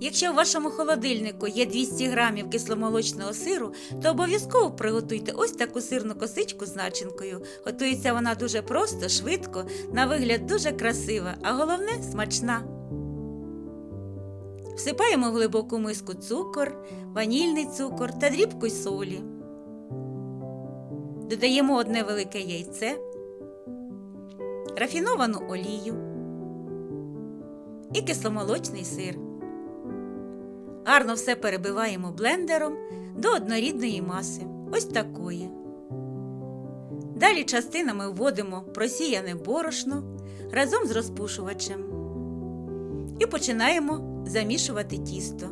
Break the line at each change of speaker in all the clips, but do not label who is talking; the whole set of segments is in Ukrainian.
Якщо в вашому холодильнику є 200 грамів кисломолочного сиру, то обов'язково приготуйте ось таку сирну косичку з начинкою. Готується вона дуже просто, швидко, на вигляд дуже красива, а головне смачна. Всипаємо в глибоку миску цукор, ванільний цукор та дрібку солі. Додаємо одне велике яйце, рафіновану олію і кисломолочний сир. Гарно все перебиваємо блендером до однорідної маси, ось такої. Далі частинами вводимо просіяне борошно разом з розпушувачем і починаємо замішувати тісто.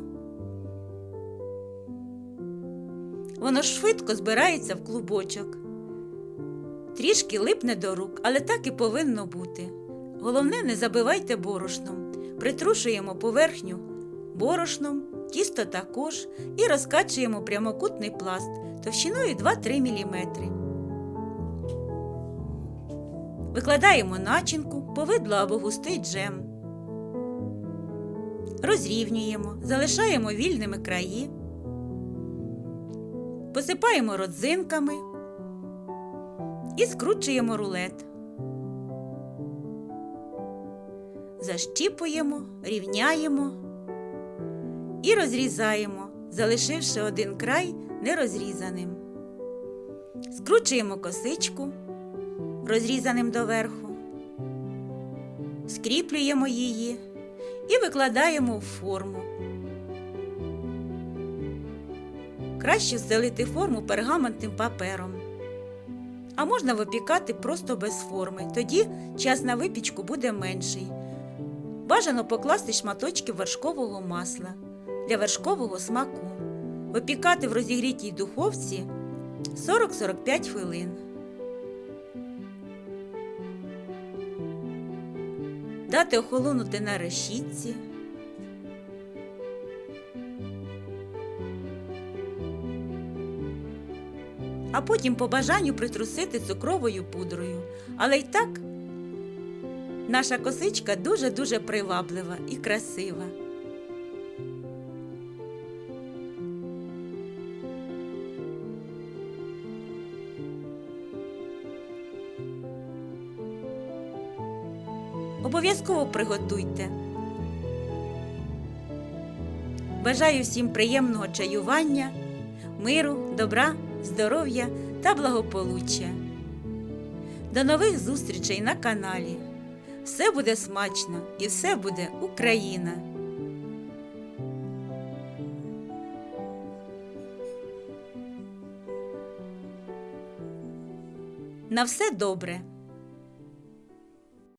Воно швидко збирається в клубочок. Трішки липне до рук, але так і повинно бути. Головне, не забивайте борошном. Притрушуємо поверхню борошном, тісто також і розкачуємо прямокутний пласт товщиною 2-3 мм. Викладаємо начинку, повидло або густий джем. Розрівнюємо, залишаємо вільними краї, посипаємо родзинками і скручуємо рулет. Защіпуємо, рівняємо і розрізаємо, залишивши один край нерозрізаним. Скручуємо косичку, розрізаним доверху, скріплюємо її і викладаємо в форму. Краще встелити форму пергаментним папером. А можна випікати просто без форми, тоді час на випічку буде менший. Бажано покласти шматочки вершкового масла для вершкового смаку. Випікати в розігрітій духовці 40-45 хвилин. Дати охолонути на решітці. А потім по бажанню притрусити цукровою пудрою. Але й так наша косичка дуже-дуже приваблива і красива. Обов'язково приготуйте. Бажаю всім приємного чаювання, миру, добра, здоров'я та благополуччя. До нових зустрічей на каналі. Все буде смачно і все буде Україна! На все добре!